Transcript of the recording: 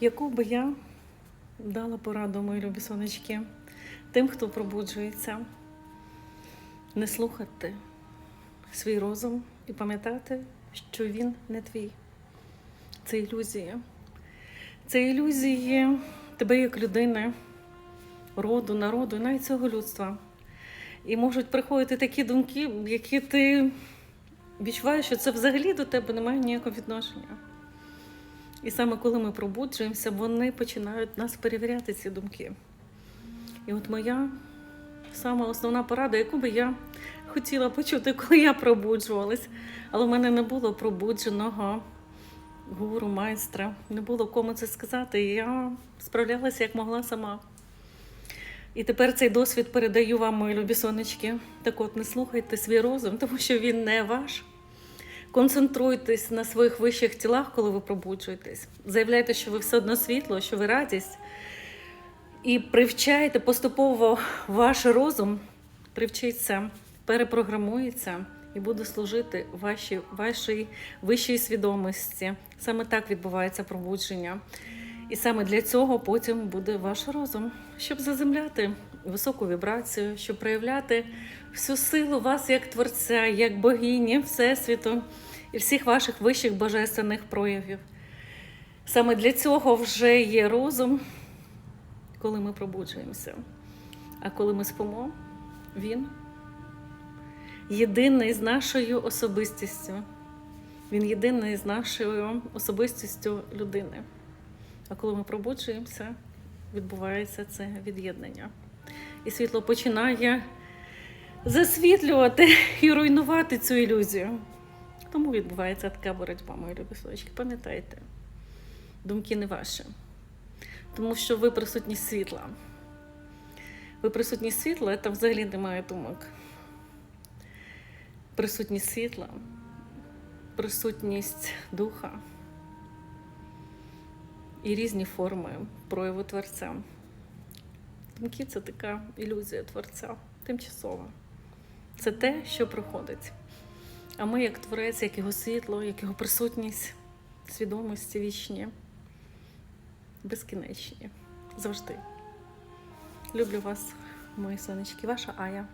Яку би я дала пораду, мої любі сонечки, тим, хто пробуджується, не слухати свій розум і пам'ятати, що він не твій. Це ілюзія. Це ілюзії тебе як людини, роду, народу, і навіть цього людства. І можуть приходити такі думки, які ти відчуваєш, що це взагалі до тебе не має ніякого відношення. І саме коли ми пробуджуємося, вони починають нас перевіряти ці думки. І от моя сама основна порада, яку би я хотіла почути, коли я пробуджувалась, але в мене не було пробудженого гуру, майстра, не було кому це сказати. Я справлялася як могла сама. І тепер цей досвід передаю вам, мої любі сонечки. Так от не слухайте свій розум, тому що він не ваш. Концентруйтесь на своїх вищих тілах, коли ви пробуджуєтесь. Заявляйте, що ви все одно світло, що ви радість. І привчайте поступово ваш розум, привчиться, перепрограмується і буде служити вашій, вашій вищій свідомості. Саме так відбувається пробудження. І саме для цього потім буде ваш розум, щоб заземляти високу вібрацію, щоб проявляти всю силу вас як творця, як богині Всесвіту і всіх ваших вищих божественних проявів. Саме для цього вже є розум, коли ми пробуджуємося. А коли ми спимо, він єдиний з нашою особистістю. Він єдиний з нашою особистістю людини. А коли ми пробуджуємося, відбувається це від'єднання. І світло починає засвітлювати і руйнувати цю ілюзію. Тому відбувається така боротьба, мої любі сонечки. Пам'ятайте, думки не ваші. Тому що ви присутність світла. Ви присутність світла, там взагалі немає думок. Присутність світла, присутність духа і різні форми прояву творця. Думки це така ілюзія творця, тимчасова. Це те, що проходить. А ми, як творець, як його світло, як його присутність, свідомості вічні, безкінечні. Завжди. Люблю вас, мої сонечки, ваша Ая.